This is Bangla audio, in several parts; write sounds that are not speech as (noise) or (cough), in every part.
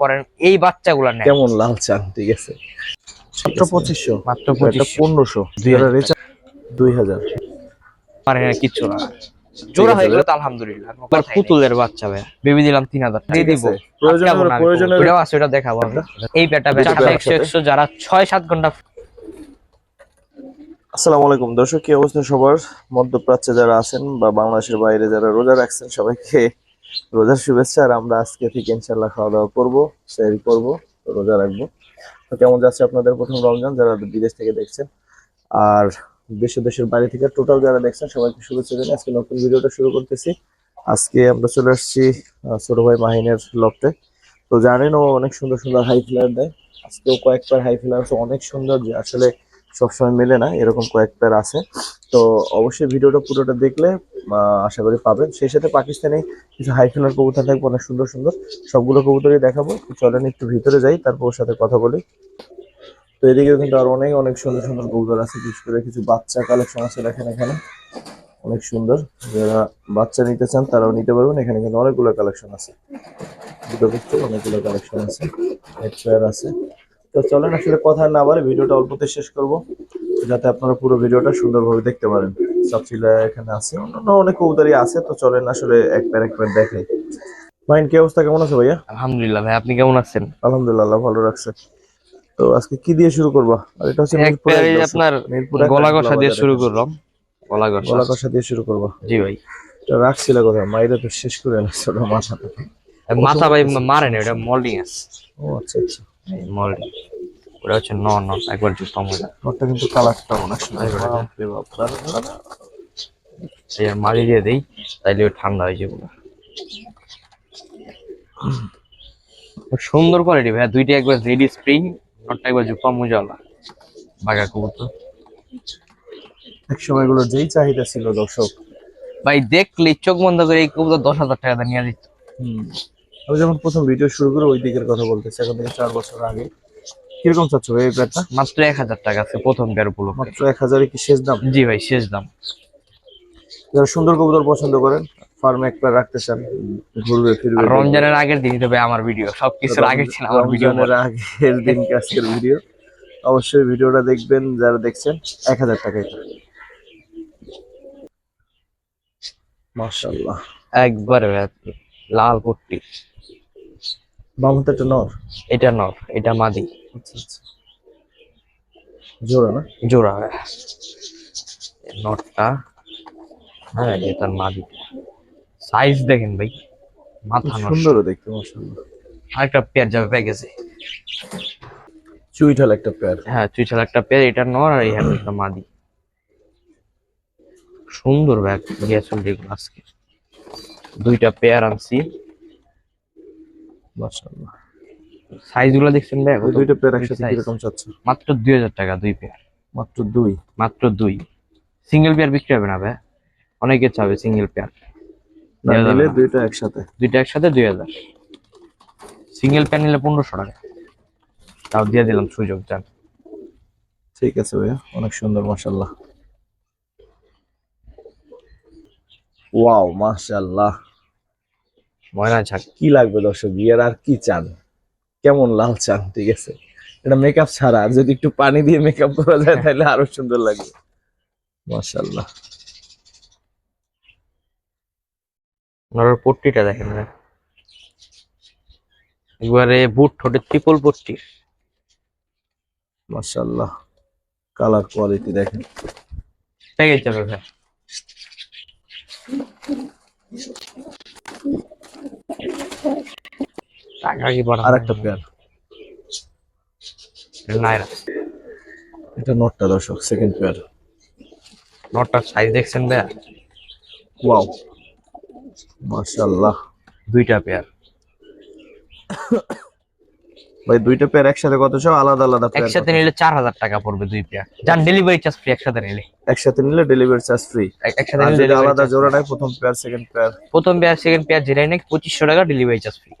করেন এই বাচ্চাগুলা নেন। কেমন লাল চান ঠিক আছে। মাত্র পঁচিশশো। মাত্র এটা পঁচিশশো। পনেরোশো। দুই হাজার। দুই হাজার। পারে না কিচ্ছু না। জোড়া হয়ে গেলে তো আলহামদুলিল্লাহ আবার পুতুলের বাচ্চা ভাই। বেবি দিলাম তিন হাজার। দিয়ে দিব। প্রয়োজনে আটকাবো না আমি আছে ওটা দেখাবো আমি। এই পেটা একশো একসাথে। একশো যারা ছয় সাত ঘণ্টা আসসালামু আলাইকুম। দর্শক কি অবস্থা সবার? মধ্যপ্রাচ্যে যারা আছেন বা বাংলাদেশের বাইরে যারা রোজা রাখছেন সবাইকে রোজার শুভেচ্ছা, আর আমরা আজকে থেকে ইনশাল্লাহ খাওয়া দাওয়া করব সেরি করব, রোজা রাখব। তো কেমন যাচ্ছে আপনাদের প্রথম রমজান, যারা বিদেশ থেকে দেখছেন? আর দেশ দেশের বাইরে থেকে টোটাল যারা দেখছেন, সবাইকে শুভেচ্ছা জানাই। আজকে নতুন ভিডিওটা শুরু করতেছি। আজকে আমরা চলে আসছি ছোট ভাই মাহিনের লফটে। তো জানেন, ও অনেক সুন্দর সুন্দর হাই ফ্লার দেয়। আজকেও কয়েক কয়েকবার হাই ফ্লার অনেক সুন্দর যে আসলে সবসময় মেলে না, এরকম কয়েক পেয়ার আছে। তো অবশ্যই ভিডিওটা পুরোটা দেখলে আশা করি পাবেন। সেই সাথে পাকিস্তানি কিছু হাই ফিলার কবুতর থাকবে, অনেক সুন্দর সুন্দর। সবগুলো কবুতরই দেখাবো। চলেন একটু ভিতরে যাই, তারপর ওর সাথে কথা বলি। তো এদিকে কিন্তু আর অনেক অনেক সুন্দর সুন্দর কবুতর আছে, বিশেষ করে কিছু বাচ্চা কালেকশন আছে দেখেন এখানে। অনেক সুন্দর। যারা বাচ্চা নিতে চান, তারাও নিতে পারবেন। এখানে কিন্তু অনেকগুলো কালেকশন আছে। দুটো পিস্তল অনেকগুলো কালেকশন আছে। আছে। তো চলেন আসলে কথা না বলে ভিডিওটা অল্পতে শেষ করব। যাতে আপনারা পুরো ভিডিওটা সুন্দরভাবে দেখতে পারেন। সাবসিলা এখানে আছে। অন্যান্য অনেক কবুতরই আছে তো চলেন আসলে এক প্যার এক দেখাই মাইন্ড কি অবস্থা? কেমন আছে ভাইয়া? আলহামদুলিল্লাহ ভাই আপনি কেমন আছেন? আলহামদুলিল্লাহ আল্লাহ ভালো রাখছে। তো আজকে কি দিয়ে শুরু করবা? আর এটা হচ্ছে মিরপুর। আপনার গলা কষা দিয়ে শুরু করলাম। গলা কষা গলা কষা দিয়ে শুরু করবা। জি ভাই। এটা রাখছিল কোথায়? মাইরা তো শেষ করে আনছে ওটা মাথাটা মাথা ভাই মারে না ওটা মল্ডিং আছে। ও আচ্ছা আচ্ছা। মল্ডিং ওটা হচ্ছে ন ন একবার জুতা মজা ওটা কিন্তু কালারটা অনেক সুন্দর মারি দিয়ে দেই তাইলে ঠান্ডা হয়ে যাবে। সুন্দর কোয়ালিটি ভাই দুইটা একবার রেডি স্প্রিং নটটা একবার জুপা মুজালা। বাগা কবুতর। এক সময় এগুলো যেই চাহিদা ছিল দর্শক। ভাই দেখলে চোখ বন্ধ করে এই কবুতর দশ হাজার টাকা নিয়ে দিত আমি যখন প্রথম ভিডিও শুরু করে ওই দিকের কথা বলতেছি এখন থেকে চার বছর আগে। কীরকম চাচ্ছ ভাই এই প্যাডটা মাত্র এক হাজার টাকা আছে প্রথম পেয়ার উপলক্ষে। মাত্র এক হাজারে কি শেষ দাম? জি ভাই শেষ দাম। যারা সুন্দর কবুতর পছন্দ করেন ফার্মে এক প্যাড রাখতে চান ঘুরবে ফিরবে। রমজানের আগের দিনই তবে আমার ভিডিও সবকিছুর আগের ছিল আমার ভিডিও আগের দিন আজকের ভিডিও অবশ্যই ভিডিওটা দেখবেন যারা দেখছেন এক হাজার টাকা এটা মাশাল্লাহ একবারে লাল পট্টি বাম হাতে একটা নর? এটা নর এটা মাদি। আচ্ছা আচ্ছা। জোড়া না? জোড়া। নটটা হ্যাঁ এটার মাদি। সাইজ দেখেন ভাই মাথা নষ্ট। সুন্দরও দেখতে মাশাল্লাহ আরেকটা পেয়ার যাবে প্যাকেজে চুইঠাল একটা পেয়ার হ্যাঁ ছাড়া একটা পেয়ার এটা নর আর এই হ্যাঁ একটা মাদি। সুন্দর ব্যাগ গিয়েছিল যেগুলো আজকে। দুইটা পেয়ার আনছি। মাশাল্লাহ সাইজগুলো দেখছেন ভাই ওই দুইটা পেয়ার একসাথে size? কীরকম চাচ্ছ মাত্র টাকা দুই পেয়ার মাত্র দুই? মাত্র দুই। সিঙ্গেল পেয়ার বিক্রি হবে না ভাই। অনেকে চাবে সিঙ্গেল পেয়ার নিলে দুইটা একসাথে। দুইটা একসাথে দুই হাজার। সিঙ্গেল পেয়ার নিলে পনেরোশো টাকা। তাও দিয়ে দিলাম সুযোগ যান। ঠিক আছে ভাইয়া অনেক সুন্দর মাশাল্লাহ ওয়াও মাশাল্লাহ ময়না ঝাঁক কি লাগবে দর্শক? বিয়ার আর কি চান? কেমন লাল চান? ঠিক আছে। এটা মেকআপ ছাড়া আর যদি একটু পানি দিয়ে মেকআপ করা যায় তাহলে আরও সুন্দর লাগবে। মাশাল্লাহ ওনার পট্টিটা দেখেন ভাই। একবারে বুট ঠোঁটে ত্রিপল পট্টি। মাশাল্লাহ কালার কোয়ালিটি দেখেন। প্যাকেজ যাবে ভাই। টাকা কি বড় আর একটা পেয়ার নাইরা। এটা নটটা দর্শক সেকেন্ড পেয়ার নটটার সাইজ দেখছেন ভাইয়া? ওয়াও দুইটা পেয়ার ভাই দুইটা পেয়ার একসাথে কত চাও আলাদা আলাদা একসাথে নিলে চার হাজার টাকা পড়বে দুই পেয়ার যান ডেলিভারি চার্জ ফ্রি একসাথে নিলে। একসাথে নিলে ডেলিভারি চার্জ ফ্রি এক- একসাথে নিলে আলাদা জোড়া। নেয় প্রথম পেয়ার সেকেন্ড পেয়ার প্রথম পেয়ার সেকেন্ড পেয়ার যেটাই নাকি পঁচিশশো টাকা ডেলিভারি চার্জ ফ্রি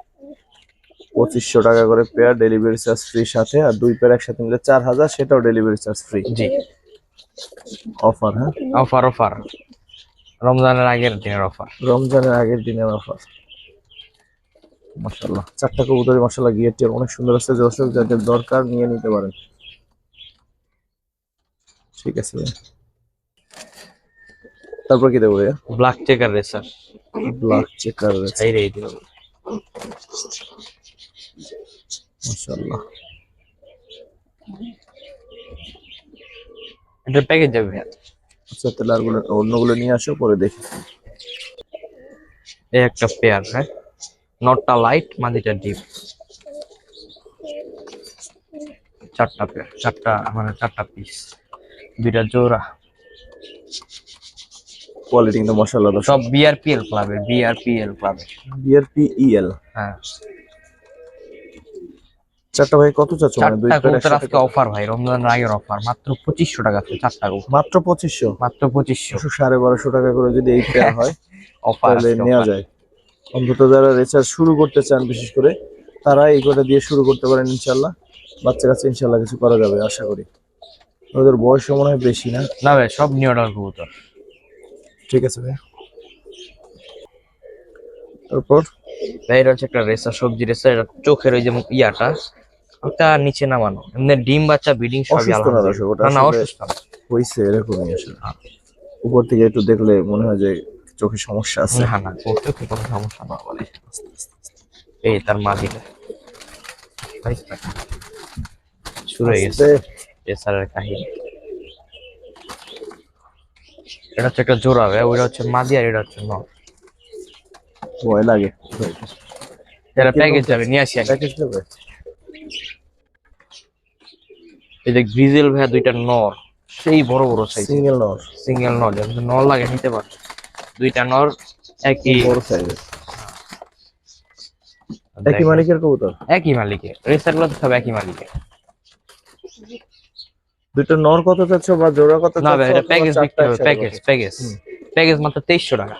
পঁচিশশো টাকা করে পেয়ার ডেলিভারি চার্জ ফ্রি সাথে আর দুই পেয়ার একসাথে নিলে চার হাজার সেটাও ডেলিভারি চার্জ ফ্রি জি। অফার হ্যাঁ? অফার অফার রমজানের আগের দিনের অফার রমজানের আগের দিনের অফার মাশাআল্লাহ। চারটা কবুতরই মাশাআল্লাহ গিয়ার টিয়ার অনেক সুন্দর আছে দর্শক যাদের দরকার নিয়ে নিতে পারেন। ঠিক আছে তারপর কি দেবো ভাইয়া? Black checker racer black checker এই রে দিও। মাশাআল্লাহ। এটা প্যাকেজ যাবে ভাইয়া। আচ্ছা তাহলে আর অন্যগুলো নিয়ে আসো পরে দেখি। এই একটা পেয়ার হ্যাঁ? নটটা লাইট মাদিটা ডিপ চারটা পেয়ার চারটা মানে চারটা পিস দুইটা জোড়া। কোয়ালিটি কিন্তু মাশাআল্লাহ সব বিআরপিএল ক্লাবের বিআরপিএল ক্লাবের বিআরপি ইএল হ্যাঁ। চারটা ভাই কত চাচ্ছ? মানে দুই কবুতর আজকে অফার ভাই রমজানের আগের অফার মাত্র পঁচিশশো টাকা আছে চারটা কবুতর মাত্র পঁচিশশো? মাত্র পঁচিশশো। সাড়ে বারোশো টাকা করে যদি এই পেয়ার হয় (laughs) অফার নেওয়া যায়। অন্তত যারা রিচার্জ শুরু করতে চান বিশেষ করে তারা এই কটা দিয়ে শুরু করতে পারেন ইনশাল্লাহ বাচ্চা কাছে ইনশাল্লাহ কিছু করা যাবে আশা করি। ওদের বয়স মনে হয় বেশি না। না ভাই সব নিউ অর্ডার কবুতর। ঠিক আছে ভাই। তারপর? ভাই হচ্ছে একটা রেসা সবজি রেসা এটা চোখের ওই যে ইয়াটা ওটা নিচে নামানো। এমনি ডিম বাচ্চা বিডিং সবই অসুস্থ না অসুস্থ না। হয়েছে এরকমই আসলে। উপর থেকে একটু দেখলে মনে হয় যে চোখে সমস্যা আছে। না না চোখে কোনো সমস্যা না বলে। এই তার মালিকা শুরু হয়ে গেছে। রেসারের কাহিনী। এটা হচ্ছে একটা জোড়া ভাই ওইটা হচ্ছে মাদি আর এটা হচ্ছে নর। ভয় লাগে। এটা প্যাকেজ যাবে নিয়ে আসি। প্যাকেজ দেবে এই যে গ্রিজেল ভাইয়া দুইটা নর সেই বড় বড় সাইজ সিঙ্গেল নর। সিঙ্গেল নর যেমন নর লাগে নিতে পারে। দুইটা নর একই। বড় সাইজ একই মালিকের কবুতর? একই মালিকের রেসারগুলো সব একই মালিকের। দুটো নর কত চাচ্ছ বা জোড়া কত না ভাই এটা প্যাকেজ বিক্রি হবে প্যাকেজ প্যাকেজ প্যাকেজ মাত্র তেইশশো টাকা।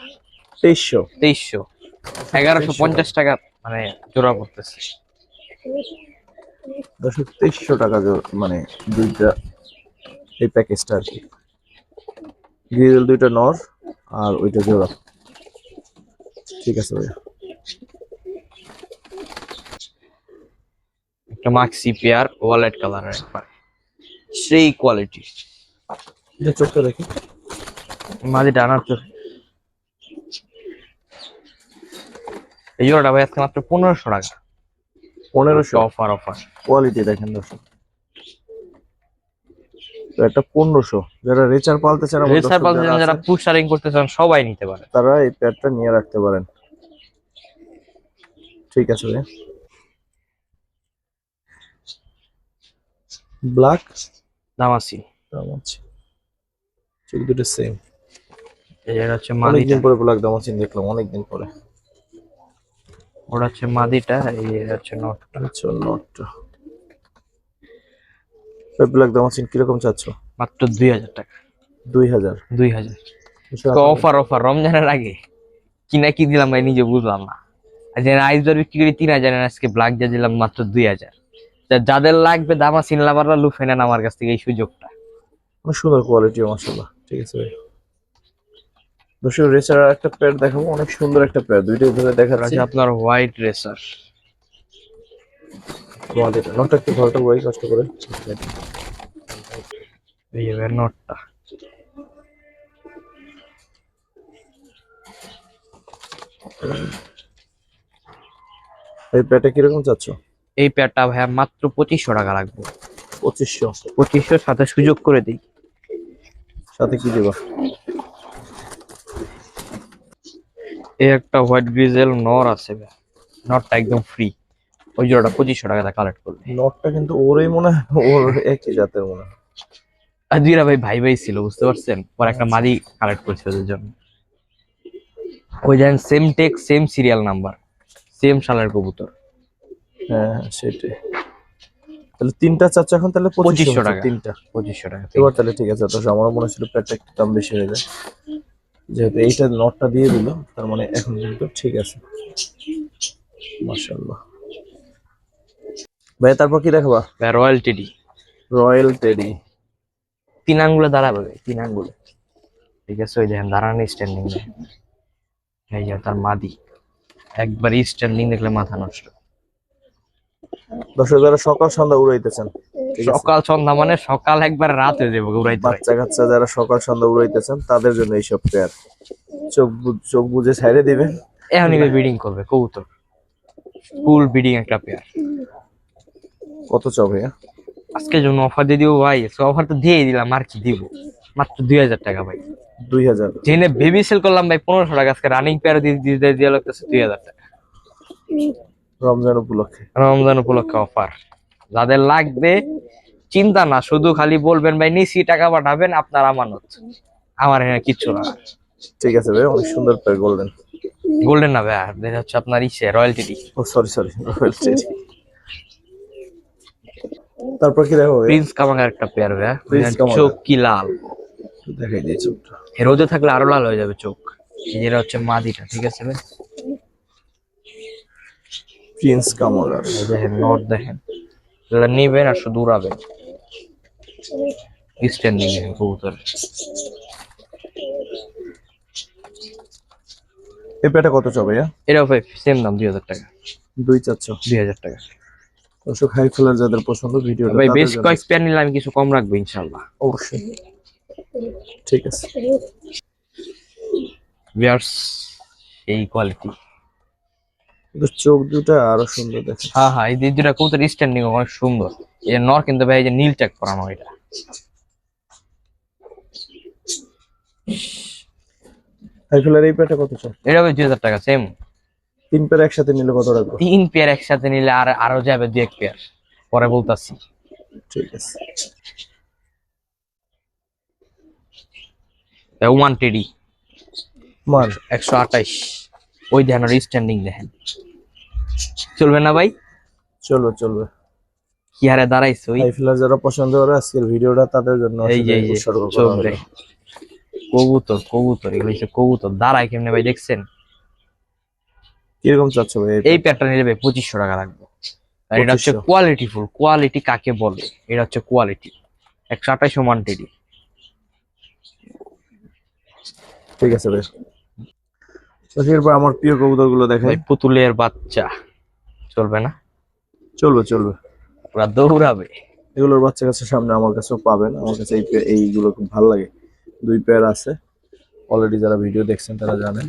তেইশশো? তেইশশো। এগারোশো পঞ্চাশ টাকা মানে জোড়া পড়তেছে দশক তেইশশো টাকা জো- মানে দুইটা এই প্যাকেজটা আর কি। গ্রিজেল দুইটা নর আর ওইটা জোড়া। ঠিক আছে ভাইয়া। একটা মাক্সি পেয়ার ওয়ালেট কালারের একবার। সেই কোয়ালিটি চোখটা দেখি। মাঝে ডানার তো এই জোড়াটা ভাই আজকে মাত্র পনেরোশো টাকা। পনেরোশো। অফার অফার কোয়ালিটি দেখেন দর্শক। একটা পনেরোশো। যারা রেচার পালতে চান পালতে যারা পুশারিং করতে চান সবাই নিতে পারে তারা এই প্যাডটা নিয়ে রাখতে পারেন। ঠিক আছে ব্ল্যাক দামাসি। দাম আছে ঠিক দুটো সেম এই যেটা হচ্ছে মাদিটা। পরে ব্ল্যাক দাম আছে দেখলাম অনেকদিন পরে। ওটা হচ্ছে মাদিটা এই এটা হচ্ছে নটটা। আচ্ছা নটটা। ব্ল্যাক দাম আছে কীরকম চাচ্ছ? মাত্র দুই হাজার টাকা। দুই হাজার? দুই হাজার। অফার অফার রমজানের আগে। কিনা কি দিলাম ভাই নিজে বুঝলাম না। যে আইস বিক্রি করি তিন হাজার আজকে ব্ল্যাক যা দিলাম মাত্র দুই হাজার। যাদের লাগবে দামা সিনলাবাররা লুফে নেন আমার কাছ থেকে এই সুযোগটা। অনেক সুন্দর কোয়ালিটি মাশাআল্লাহ। ঠিক আছে ভাই। দর্শক রেচার একটা প্যাড দেখাবো। অনেক সুন্দর একটা প্যাড দুইটাই ধরে দেখাচ্ছি। আছে আপনার হোয়াইট রেসার তোমাদের নটটা একটু ঘরটা বই কষ্ট করে। এই যে নোটটা এই প্যাডটা কীরকম চাচ্ছ? এই প্যাডটা ভাইয়া মাত্র পঁচিশশো টাকা লাগবে। পঁচিশশো পঁচিশশো সাথে সুযোগ করে দিই। সাথে কি দেবা? এই একটা হোয়াইট গ্রিজেল নর আছে নটটা একদম ফ্রি ওই জোড়াটা পঁচিশশো টাকা কালেক্ট করবে নটটা কিন্তু ওরই মনে হয় ওর একই জাতের মনে হয়। আর দুইরা ভাই ভাই ভাই ছিল বুঝতে পারছেন? পর একটা মাদি কালেক্ট করছে ওদের জন্য। ওই যেন same take same serial number same সালের কবুতর। হ্যাঁ হ্যাঁ, সেটাই। তাহলে তিনটা চাচ্ছ এখন তাহলে পঁচিশশো টাকা। তিনটা। পঁচিশশো টাকা এবার তাহলে ঠিক আছে তো আমারও মনে ছিল প্যাডটা একটু দাম বেশি হয়ে যায়। যেহেতু এইটা নটটা দিয়ে দিল তার মানে এখন কিন্তু ঠিক আছে। মাশাআল্লাহ। ভাই তারপর কি দেখাবা? Royal teddy. Royal teddy. তিন আঙ্গুলে দাঁড়াবে তিন আঙ্গুলে। ঠিক আছে ওই দেখেন দাঁড়ানো স্ট্যান্ডিং এই যে তার মাদি। একবার স্ট্যান্ডিং দেখলে মাথা নষ্ট। দর্শক যারা সকাল সন্ধ্যা উড়াইতেছেন। সকাল সন্ধ্যা মানে সকাল একবার রাত হয়ে যাবে উড়াইতে বাচ্চা কাচ্চা যারা সকাল সন্ধ্যা উড়াইতেছেন তাদের জন্য এইসব পেয়ার চোখ চোখ বুঝে ছাইড়ে দিবেন এখন ব্রিডিং করবে কবুতর। ফুল ব্রিডিং একটা পেয়ার কত চাও ভাইয়া? আজকে জন্য অফার দিয়ে দিব ভাই অফার তো দিয়ে দিলাম আর কি দিব? মাত্র দুই হাজার টাকা ভাই। দুই হাজার। জেনে বেবি সেল করলাম ভাই পনেরোশো টাকা আজকে রানিং পেয়ার দিয়ে দিয়ে দিয়ে দিয়ে লাগতেছে দুই হাজার টাকা। রমজান উপলক্ষে। রমজান উপলক্ষে অফার। যাদের লাগবে চিন্তা না শুধু খালি বলবেন ভাই নিছি টাকা পাঠাবেন আপনার আমানত। আমার এখানে কিচ্ছু না। ঠিক আছে ভাই অনেক সুন্দর পেয়ার গোল্ডেন গোল্ডেন না ভাই এটা হচ্ছে আপনার ইসে রয়্যালটি ও সরি সরি তারপর কি দেখো? প্রিন্স কামাঙ্গার একটা পেয়ার ভাই চোখ কি লাল। দেখাই দিই চোখটা। রোদে থাকলে আরও লাল হয়ে যাবে চোখ। যেটা হচ্ছে মাদিটা ঠিক আছে ভাই? প্রিন্স কামরার দেখেন নট দেখেন। এগুলো নিবেন আর শুধু উড়াবেন। স্ট্যান্ডিং দেখেন কবুতর। এই পেয়ারটা কত ভাইয়া? এটাও ভাই সেম দাম দুই হাজার টাকা। দুই চাচ্ছ? দুই হাজার টাকা। দর্শক হাই ফ্লার যাদের পছন্দ ভিডিও ভাই বেশ কয়েক পেয়ার নিলে আমি কিছু কম রাখব ইনশাল্লাহ অবশ্যই। ঠিক আছে। বিয়ার্স এই কোয়ালিটি কিন্তু চোখ দুটা আরও সুন্দর দেখে হ্যাঁ হ্যাঁ এই দুই দুটা কবুতর স্ট্যান্ডিং অনেক সুন্দর। এই নর কিন্তু ভাই এই যে নীল ট্যাগ করানো এটা। হাই এই পেয়ারটা কত চাও এটা দুই হাজার টাকা সেম তিন পেয়ার একসাথে নিলে কত রাখব? তিন পেয়ার একসাথে নিলে আর আরও যাবে দু এক পেয়ার পরে বলতাছি। ঠিক আছে। ওয়ান টেডি মান একশো আঠাইশ। ওই দেখেন আর স্ট্যান্ডিং দেখেন। চলবে না ভাই? চলবে চলবে। কি হারে দাঁড়াইছে ওই? হাই যারা পছন্দ করে আজকের ভিডিওটা তাদের জন্য এই যে উৎসর্গ করা হলো। কবুতর কবুতর এগুলো হচ্ছে কবুতর। দাঁড়ায় কেমনে ভাই দেখছেন? কীরকম চাচ্ছ ভাই এই প্যাডটা নিলে ভাই পঁচিশশো টাকা লাগবে। আর এটা হচ্ছে 2500 কোয়ালিটি ফুল কোয়ালিটি কাকে বলে? এটা হচ্ছে কোয়ালিটি একশো আঠাইশ ওয়ান টেডি ঠিক আছে ভাই। এরপর আমার প্রিয় কবুতরগুলো দেখাই পুতুলের বাচ্চা। চলবে না? চলবে চলবে। ওরা দৌড়াবে। এগুলোর বাচ্চা কাছে সামনে আমার কাছেও পাবেন। আমার কাছে এই এইগুলো খুব ভালো লাগে। দুই পেয়ার আছে। অলরেডি যারা ভিডিও দেখছেন তারা জানেন।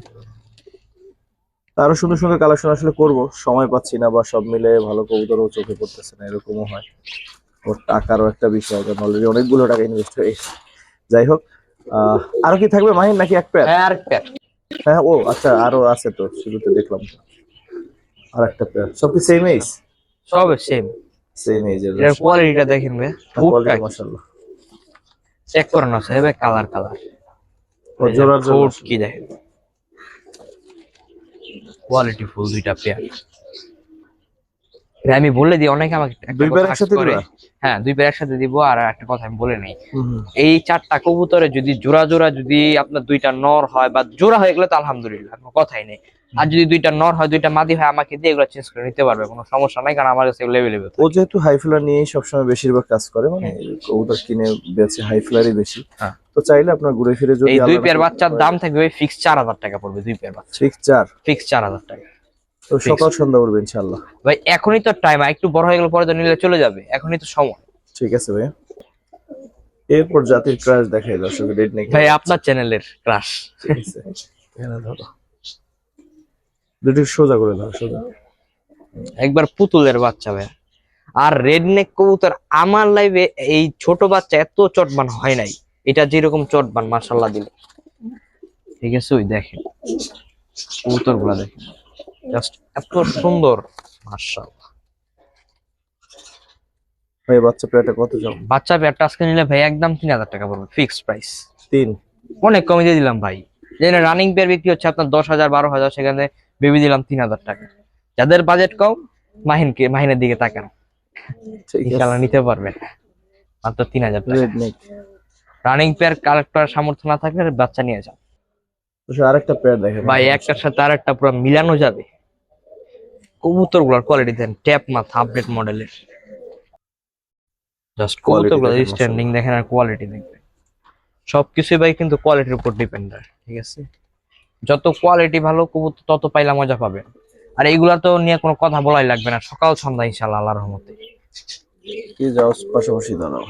আরও সুন্দর সুন্দর কালেকশন আসলে করব। সময় পাচ্ছি না বা সব মিলে ভালো কবুতরও চোখে পড়তেছে না এরকমও হয়। ওর টাকারও একটা বিষয় কারণ অলরেডি অনেকগুলো টাকা ইনভেস্ট হয়ে যাই হোক। আহ আরও কি থাকবে মাহিন নাকি এক পেয়ার আর প্যাড হ্যাঁ ও আচ্ছা আরও আছে তো শুরুতে দেখলাম। আর একটা পেয়ার সব কি সেম এইজ সব সেম সেম এইজের এটার কোয়ালিটিটা দেখেন ভাই ফুটটা মাশাআল্লাহ। চেক করে না স্যার ভাই কালার কালার ও জোড়ার জোড়া কি দেখেন? কোয়ালিটি ফুল দুইটা পেয়ার আমি বলে দিই অনেকে আমাকে দুই পেয়ার একসাথে করে। হ্যাঁ দুই পেয়ার একসাথে দিব আর একটা কথা আমি বলে নেই। এই চারটা কবুতরে যদি জোড়া জোড়া যদি আপনার দুইটা নর হয় বা জোড়া হয়ে গেলে তো আলহামদুলিল্লাহ কোনো কথাই নেই। আর যদি দুইটা নর হয় দুইটা মাদি হয় আমাকে দিয়ে এগুলো চেঞ্জ করে নিতে পারবে কোনো সমস্যা নাই কারণ আমার কাছে লেভেলেবল ও যেহেতু হাই ফ্লার নিয়েই সবসময় বেশিরভাগ কাজ করে মানে কবুতর কিনে বেচে হাই ফ্লারই বেশি। হ্যাঁ। তো চাইলে আপনার ঘুরে ফিরে যদি এই দুই পেয়ার বাচ্চার দাম থাকবে ফিক্স চার হাজার টাকা পড়বে দুই পেয়ার বাচ্চা। ঠিক চার। ফিক্স চার হাজার টাকা। তো সকাল সন্ধ্যা উঠবে ইনশাল্লাহ ভাই এখনই তো টাইম একটু বড় হয়ে গেলে পরে তো নিলে চলে যাবে এখনই তো সময়। ঠিক আছে ভাই এরপর জাতির ক্রাশ দেখাই দর্শক রেড নেক ভাই আপনার চ্যানেলের ক্রাশ এখানে ধরো। দুটি সোজা করে দাও সোজা। একবার পুতুলের বাচ্চা ভাই আর রেড নেক কবুতর আমার লাইভে এই ছোট বাচ্চা এত চটবান হয় নাই। এটা যেরকম চটবান মাশাল্লাহ দিলে। ঠিক আছে ওই দেখেন। কবুতরগুলা দেখেন। জাস্ট এত সুন্দর মাশাল্লাহ ভাই বাচ্চা পেয়ারটা কত যাও বাচ্চা পেয়ারটা আজকে নিলে ভাই একদম তিন হাজার টাকা পড়বে ফিক্সড প্রাইস তিন? অনেক কমে দিয়ে দিলাম ভাই। যেখানে রানিং পেয়ার বিক্রি হচ্ছে আপনার দশ হাজার বারো হাজার সেখানে ভেবে দিলাম তিন হাজার টাকা। যাদের বাজেট কম মাহিনকে মাহিনের দিকে তাকান। ইনশাল্লাহ নিতে পারবেন। মাত্র তিন হাজার টাকা। রানিং পেয়ার কালেক্টর সামর্থ্য না থাকলে বাচ্চা নিয়ে যান। আরেকটা পেয়ার দেখে ভাই একটার সাথে আর একটা পুরো মিলানো যাবে। কবুতরগুলার কোয়ালিটি দেন ট্যাপ মাথা আপডেট মডেলের জাস্ট কবুতরগুলো দেখেন, স্ট্যান্ডিং দেখেন আর কোয়ালিটি দেখবেন। সবকিছুই ভাই কিন্তু কোয়ালিটির উপর ডিপেন্ড ঠিক আছে? যত কোয়ালিটি ভালো কবুতর তত পাইলা মজা পাবেন। আর এইগুলা তো নিয়ে কোনো কথা বলাই লাগবে না। সকাল সন্ধ্যা ইনশাল্লাহ আল্লাহর রহমতে। কি যাও পাশাপাশি দাঁড়াও।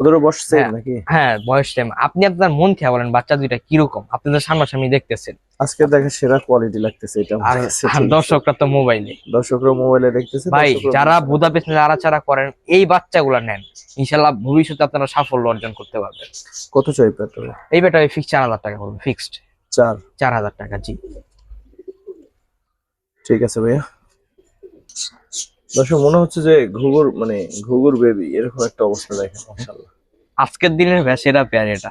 ওদেরও হ্যাঁ। নাকি? হ্যাঁ বয়স আপনি আপনার মন বলেন বাচ্চা দুইটা কীরকম? আপনি তো সামনাসামনি দেখতেছেন। আজকে সেরা কোয়ালিটি লাগতেছে এটা আর দর্শকরা তো মোবাইলে দর্শকরা মোবাইলে দেখতেছে ভাই যারা। বুদাপেস্ট করেন এই বাচ্চাগুলা নেন। ইনশাল্লাহ ভবিষ্যতে আপনারা সাফল্য অর্জন করতে পারবেন। কত চাই এই বেটা ফিক্স চার হাজার টাকা করবেন ফিক্সড চার। চার হাজার টাকা জি। ঠিক আছে ভাইয়া। দর্শক মনে হচ্ছে যে ঘুঘুর মানে ঘুঘুর বেবি এরকম একটা অবস্থা দেখেন আজকের দিনের ভাই সেরা পেয়ার এটা।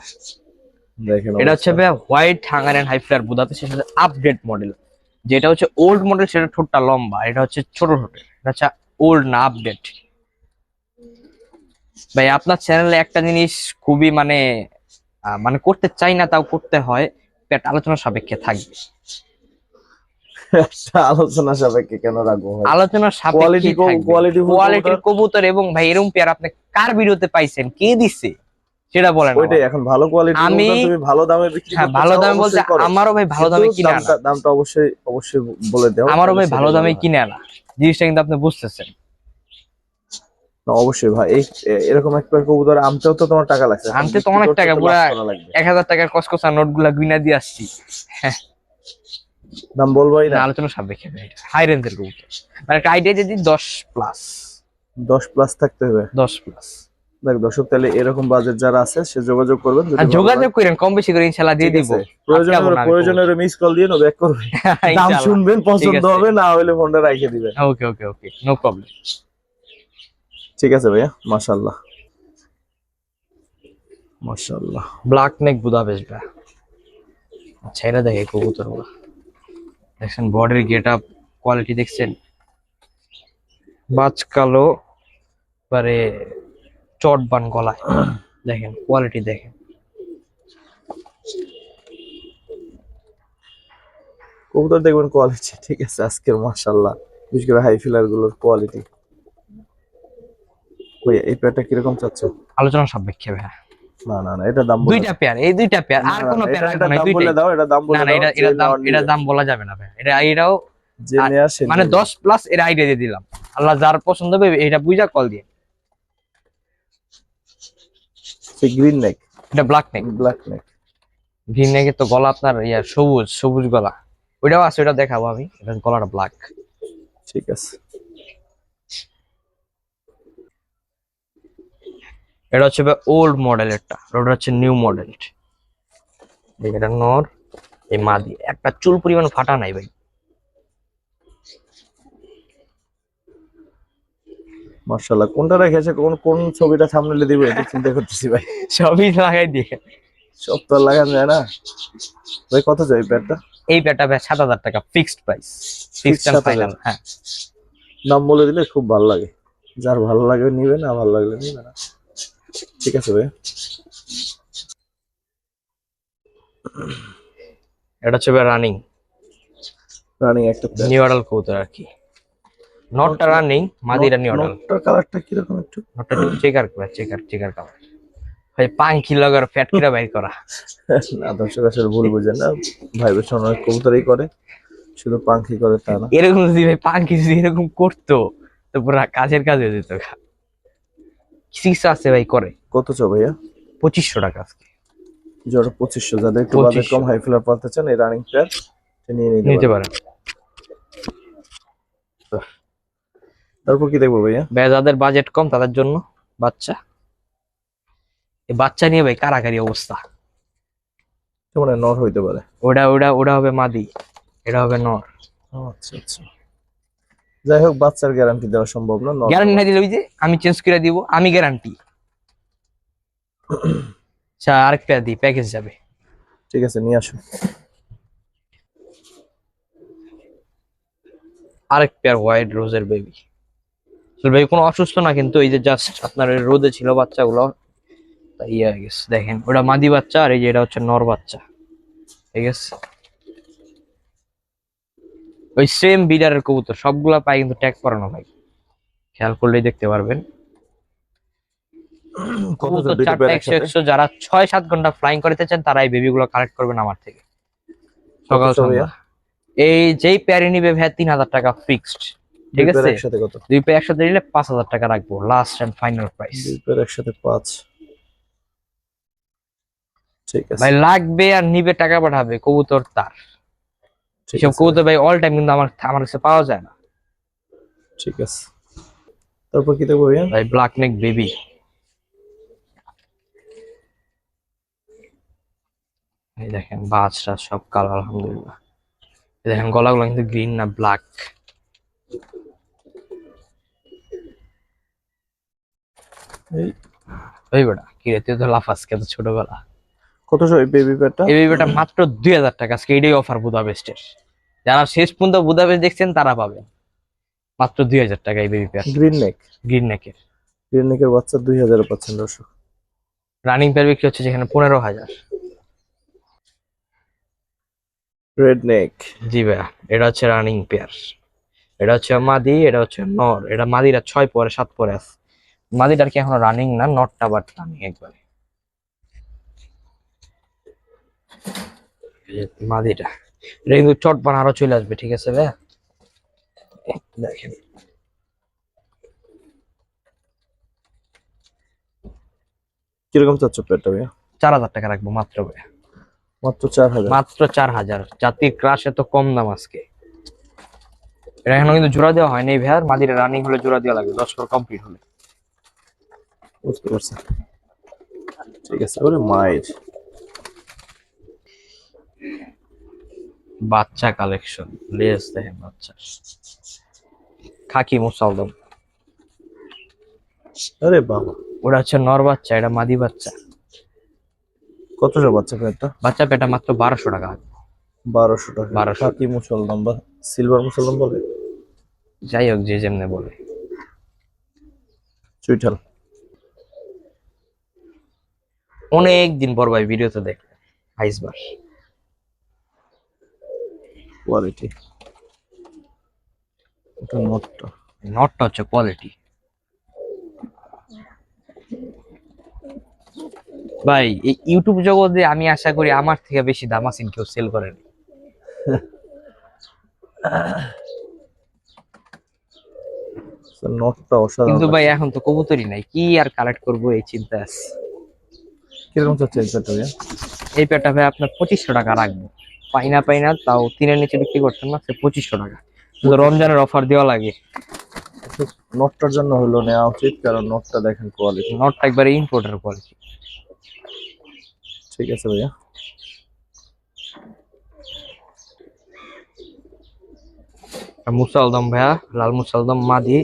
দেখেন এটা হচ্ছে। ভাই white Hungarian high flyer Budapest সেটা হচ্ছে আপডেট মডেল যেটা হচ্ছে ওল্ড মডেল সেটা ঠোঁটটা লম্বা এটা হচ্ছে ছোট ঠোঁটের। এটা হচ্ছে ওল্ড না আপডেট ভাই আপনার চ্যানেলে একটা জিনিস খুবই মানে মানে করতে চাই না তাও করতে হয় পেট আলোচনা সাপেক্ষে থাকবে। একটা আলোচনা সাপেক্ষে কেন রাখব? আলোচনা সাপেক্ষে কোয়ালিটির কবুতর। এবং ভাই এরকম পেয়ার আপনি কার ভিডিওতে পাইছেন? কে দিছে? সেটা বলেন ওইটাই এখন ভালো কোয়ালিটি আমি- তুমি ভালো দামে বিক্রি হ্যাঁ করতে ভালো দামে বলতে আমারও ভাই ভালো দামে কিনে আনা। দামটা- অবশ্যই অবশ্যই বলে দাও আমারও ভাই ভালো দামে কিনে আনা। জিনিসটা কিন্তু আপনি বুঝতেছেন। না, অবশ্যই ভাই এই এরকম একটা কবুতর আনতেও তো তোমার টাকা লাগছে। আনতে তো অনেক টাকা, পুরা- লাখ করা লাগবে। এক হাজার টাকার কসকসা নোটগুলা গুইনা দিয়ে আসছি। দাম বলবোই না। না আলোচনা সাপেক্ষে হাই রেঞ্জের কবুতর মানে একটা আইডিয়া যদি দশ প্লাস দশ প্লাস থাকতে হবে। দশ প্লাস দেখ দর্শক তাহলে এরকম বাজেট যারা আছে সে যোগাযোগ করবেন। যোগাযোগ। করেন কম বেশি করে ইনশাল্লাহ দিয়ে দিব। প্রয়োজনে আটকাবো না আমি প্রয়োজনে মিস কল দিয়ে ব্যাক করবে। (laughs) দাম শুনবেন পছন্দ হবে না হলে ফোনটা রাখে দিবেন। ওকে ওকে ওকে নো প্রবলেম ঠিক আছে ভাইয়া মাশাআল্লাহ। মাশাআল্লাহ। ব্ল্যাক নেক বুদাপেস্ট ভাই। আচ্ছা এটা দেখে কবুতরগুলা দেখছেন বডির গেট আপ কোয়ালিটি দেখছেন। বাজ কালো এবারে চট বান গলায়। দেখেন কোয়ালিটি দেখেন। কবুতর দেখবেন কোয়ালিটি ঠিক আছে আজকের মাশাআল্লাহ। বিশেষ করে হাই ফিলারগুলোর কোয়ালিটি এই প্যাডটা কীরকম চাচ্ছ আলোচনা সাপেক্ষে ভাই না না না এটা দাম দুইটা পেয়ার এই দুইটা পেয়ার আর কোনো পেয়ার রাখব না দুইটাই। দাও এটা দাম বলে না এটা এটা দাম এটা দাম বলা যাবে না ভাই। এটা এটাও মানে নেবে। দশ প্লাস এর আইডিয়া দিয়ে দিলাম। আল্লাহ যার পছন্দ হবে এটা বুঝা কল দিয়ে। সে গ্রিন নেক এটা black neck black neck green নেকের তো গলা আপনার ইয়া সবুজ সবুজ গলা। ওইটাও আছে ওটা দেখাবো আমি। এটা গলাটা ব্ল্যাক ঠিক আছে। এটা হচ্ছে ওল্ড মডেলেরটা ওটা হচ্ছে নিউ মডেল এটা নর এই মাদি একটা চুল পরিমাণ ফাটা নাই ভাই। মাশাআল্লাহ কোনটা রেখেছে কোন কোন ছবিটা সামনে দিবে এটা চিন্তা করতেছি ভাই। সবই লাগাই দিয়ে। সব তো লাগানো যায় না। ভাই কত যাই প্যাডটা এই প্যাটা ভাই সাত হাজার টাকা ফিক্সড প্রাইস ফিক্সড 7,000 ফাইনাল হ্যাঁ। নাম বলে দিলে খুব ভালো লাগে। যার ভালো লাগে নিবে না ভালো লাগলে নিবে না। ঠিক আছে ভাই। এটা হচ্ছে রানিং রানিং একটা নিউ অর্ডার কবুতর আর কি। নটটা রানিং মাদিরা নিউ অর্ডার নোটটার কালারটা কীরকম একটু? নটটা চেকার চেকার চেকার কালার ভাই পাঙ্কি লাগার ফ্যাট কিরা বাইর করা। না দর্শক আসলে ভুল বুঝেন না। ভাইবেশন অনেক কবুতরই করে। শুধু পাঙ্খি করে তা না। এরকম যদি ভাই পাঙ্কি যদি এরকম করতো তো পুরো কাজের কাজ হয়ে যেত কিছু আছে ভাই করে। কত চো ভাইয়া? পঁচিশশো টাকা আজকে। জোর পঁচিশশো যাদের একটু বাজেট কম হাই ফ্লার পালতে চান এই রানিং প্যাড নিয়ে নিতে পারেন। তারপর কি দেখব ভাইয়া? ভাই যাদের বাজেট কম তাদের জন্য বাচ্চা। এই বাচ্চা নিয়ে ভাই কারাকারি অবস্থা। মানে নর হইতে পারে। ওটা ওটা ওটা হবে মাদি। এটা হবে নর। আচ্ছা আচ্ছা। যাই হোক বাচ্চার গ্যারান্টি দেওয়া সম্ভব না গ্যারান্টি না দিলে ওই যে আমি চেঞ্জ করে দিব আমি গ্যারান্টি আচ্ছা আরেকটা দিই প্যাকেজ যাবে। ঠিক আছে নিয়ে আসুন। আরেক পেয়ার হোয়াইট রোজের বেবি বেবি কোনো অসুস্থ না কিন্তু এই যে জাস্ট আপনার রোদে ছিল বাচ্চাগুলো তাই ইয়ে হয়ে গেছে। দেখেন ওটা মাদি বাচ্চা আর এই যে এটা হচ্ছে নর বাচ্চা। ঠিক আছে? ওই সেম বিডারের কবুতর সবগুলা পায় কিন্তু ট্যাগ করানো ভাই খেয়াল করলেই দেখতে পারবেন। (clears throat) কবুতর চারটা একশো একশো যারা ছয় সাত ঘণ্টা ফ্লাইং করতে চান তারা এই বেবিগুলো কালেক্ট করবেন আমার থেকে। সকাল সন্ধ্যা। এই যেই প্যারে নিবে ভাই তিন হাজার টাকা ফিক্সড ঠিক আছে? দুই পেয়ার একসাথে নিলে পাঁচ হাজার টাকা রাখব লাস্ট এন্ড ফাইনাল প্রাইস দুই পেয়ার একসাথে পাঁচ। ঠিক আছে। ভাই লাগবে আর নিবে টাকা পাঠাবে কবুতর তার। ঠিক সব কবুতর ভাই অল টাইম কিন্তু আমার আমার কাছে পাওয়া যায় না। ঠিক আছে। তারপর কি দেখব ভাই ব্ল্যাক নেক বেবি এই দেখেন বাজটা সব কালার আলহামদুলিল্লাহ। এই দেখেন গলাগুলো কিন্তু গ্রিন না ব্ল্যাক এই। বেটা কি রে তুই তো লাফাস কে তো ছোট গলা কত এই বেবি পেয়ারটা এই বেবিটা মাত্র দুই হাজার টাকা। আজকে এটাই অফার বুদাপেস্টের। যারা শেষ পর্যন্ত বুদাপেস্ট দেখছেন তারা পাবেন। মাত্র দুই হাজার টাকা এই baby pair green neck green নেকের গ্রিন নেকের বাচ্চা দুই হাজারে পাচ্ছেন দর্শক। রানিং পেয়ার বিক্রি হচ্ছে যেখানে পনেরো হাজার। রেড নেক জি ভাইয়া এটা হচ্ছে রানিং পেয়ার এটা হচ্ছে মাদি এটা হচ্ছে নর। এটা মাদিরা ছয় পরে সাত পরে আছে। মাদিটার কি এখনও রানিং না? নটটা বাট রানিং একবারে এই যে মাদিটা। এটা কিন্তু চট বানারও চলে আসবে ঠিক আছে এই দেখেন। কীরকম চাচ্ছ পেয়ারটা ভাইয়া? চার হাজার টাকা রাখব মাত্র ভাইয়া। মাত্র চার হাজার? মাত্র চার হাজার। জাতির ক্রাশ এত কম দাম আজকে। এটা এখনও কিন্তু জোড়া দেওয়া হয়নি ভাইয়া মাদিরা রানিং হলে জোড়া দেওয়া লাগবে দশ পর কমপ্লিট হলে। বুঝতে পারছি। ঠিক আছে ওরে মায়ের। বাচ্চা কালেকশন লেস দেখেন বাচ্চা। খাকি মুসালদম আরে বাবা। ওটা হচ্ছে নর বাচ্চা এটা মাদি বাচ্চা। কত বাচ্চা পেয়ারটা বাচ্চা পেটা মাত্র বারোশো টাকা বারোশো টাকা। বারোশো। খাকি মুসলমান বা সিলভার মুসলমান বলে? যাই হোক যে যেমনে বলে। চুইঠাল। অনেক দিন পর ভাই ভিডিওতে দেখলে আইসবার কোয়ালিটি ওটা নটটা নটটা হচ্ছে কোয়ালিটি ভাই এই ইউটিউব জগতে আমি আশা করি আমার থেকে বেশি দামাসিন কেউ সেল করেন নটটা অসাধারণ কিন্তু ভাই এখন তো কবুতরই নাই। কি আর কালেক্ট করব এই চিন্তা আছে। কীরকম এই ভাই আপনার পঁচিশশো টাকা রাখব। পাই না পাই না তাও তিনের নিচে বিক্রি করছেন না সে পঁচিশশো টাকা। শুধু রমজানের অফার দেওয়া লাগে। নটটার জন্য হলো নেওয়া উচিত কারণ নটটা দেখেন কোয়ালিটি নটটা একবারে ইম্পোর্টের কোয়ালিটি ঠিক আছে ভাইয়া। মুসালদম ভাইয়া লাল মুসালদম মাদি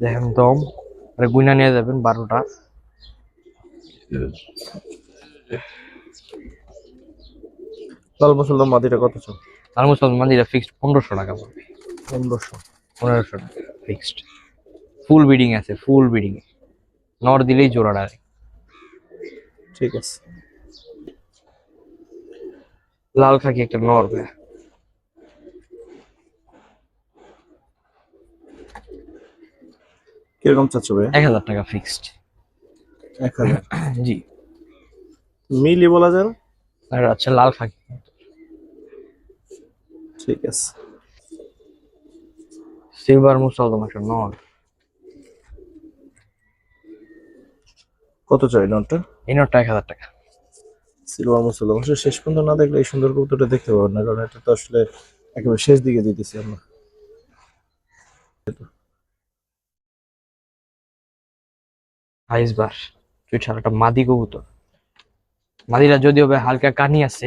দেখেন দম। আরে গুইনা নিয়ে যাবেন বারোটা। লাল মুসলমান মাদিটা কত চাও লাল মুসালদম মাদিটা ফিক্সড পনেরোশো টাকা পড়বে। পনেরোশো। পনেরোশো টাকা ফিক্সড ফুল বিডিং আছে ফুল বিডিং নর দিলেই জোড়াটা ঠিক আছে। লাল খাকি একটা নর ভাইয়া কীরকম চাচ্ছ ভাইয়া? এক হাজার টাকা ফিক্সড এক হাজার। জি। মিলি বলা যায় আর আচ্ছা লাল খাকি। ঠিক আছে। সিলভার মুসালদম একটা নর কত চাই নটটা এই নটটা এক হাজার টাকা। সিলভার মুসলমান অবশ্য শেষ পর্যন্ত না দেখলে এই সুন্দর কবুতরটা দেখতে পাবেন না কারণ এটা তো আসলে একেবারে শেষ দিকে দিতেছি আমরা। আইসবার তুই ছাড়া একটা মাদি কবুতর। মাদিরা যদিও হালকা কানি আছে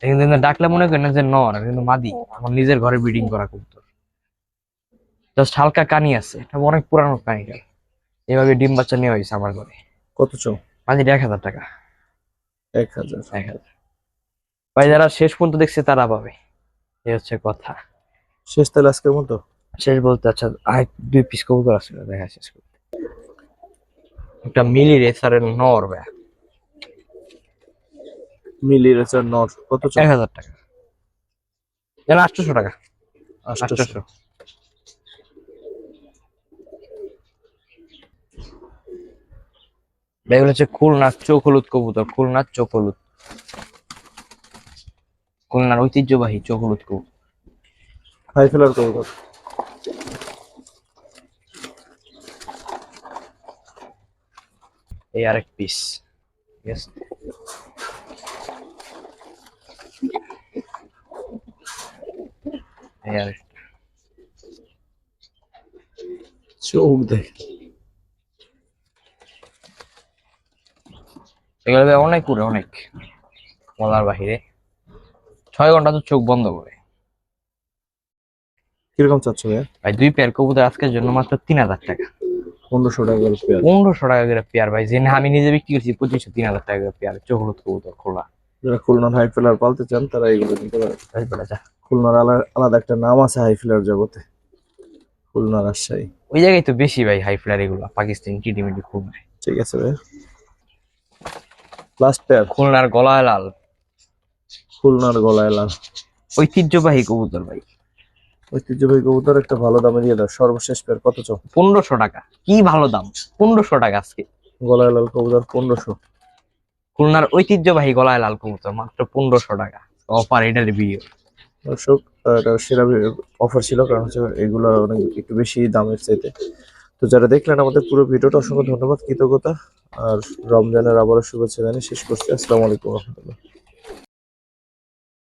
কিন্তু ডাকলে মনে করেন যে নর কিন্তু মাদি। আমার নিজের ঘরে ব্রিডিং করা কবুতর। জাস্ট হালকা কানি আছে এটা অনেক পুরানো কানিটা এভাবে ডিম বাচ্চা নেওয়া হয়েছে আমার ঘরে। কত চাও মাদিটা এক হাজার টাকা। এক হাজার। এক হাজার। ভাই যারা শেষ পর্যন্ত দেখছে তারা পাবে। এই হচ্ছে কথা। শেষ তাহলে আজকের মতো? শেষ বলতে আচ্ছা আর দুই পিস কবুতর আছে দেখা শেষ করতে। একটা মিলি রেসারের নর ভাই মিলি রেচার নট কত এক হাজার টাকা। যেন আটশোশো টাকা। আটশোশো। এগুলো হচ্ছে খুলনা চোখ হলুদ কবুতর খুলনা চোখ হলুদ। খুলনার ঐতিহ্যবাহী চোখ হলুদ কবুতর। হাই ফেলার কবুতর। এই আরেক পিস ঠিক আছে? আরেক চোখ দেখ। এগুলো অনেক উড়ে অনেক। বলার বাহিরে। ছয় ঘণ্টা তো চোখ বন্ধ করে। কীরকম চাচ্ছ ভাই দুই পেয়ার কবুতর আজকের জন্য মাত্র তিন হাজার টাকা। পনেরোশো টাকা করে পেয়ার পনেরোশো টাকা করে পেয়ার ভাই জেনে আমি নিজে বিক্রি করছি পঁচিশশো তিন হাজার টাকা করে পেয়ার চোখ হলুদ কবুতর খোলা। যারা খুলনার হাই ফেলার পালতে চান তারা এগুলো নিতে পারেন। ভাই বলে যা। খুলনার আলা- আলাদা একটা নাম আছে হাই ফেলার জগতে। খুলনা রাজশাহী। ওই জায়গায় তো বেশি ভাই হাই ফ্লার এগুলো পাকিস্তানি টিটিমিটি খুব। ঠিক আছে ভাই। লাস্ট পেয়ার খুলনার গলায় লাল। খুলনার গলায় লাল। ঐতিহ্যবাহী কবুতর ভাই। ঐতিহ্যবাহী কবুতর একটা ভালো দামে দিয়ে দাও। সর্বশেষ পেয়ার কত চো পনেরোশো টাকা। কি ভালো দাম? পনেরোশো টাকা আজকে। গলায় লাল কবুতর পনেরোশো। খুলনার ঐতিহ্যবাহী গলায় লাল কবুতর মাত্র পনেরোশো টাকা। এটার ভিডিও দর্শক সেরা অফার ছিল, কারণ হচ্ছে এগুলো অনেক একটু বেশি দামের চাইতে। তো যারা দেখলেন আমাদের পুরো ভিডিওটা, অসংখ্য ধন্যবাদ, কৃতজ্ঞতা। আর রমজানের আবারও শুভেচ্ছা জানিয়ে শেষ করছি। আসসালামু আলাইকুম রহমতুল্লাহ।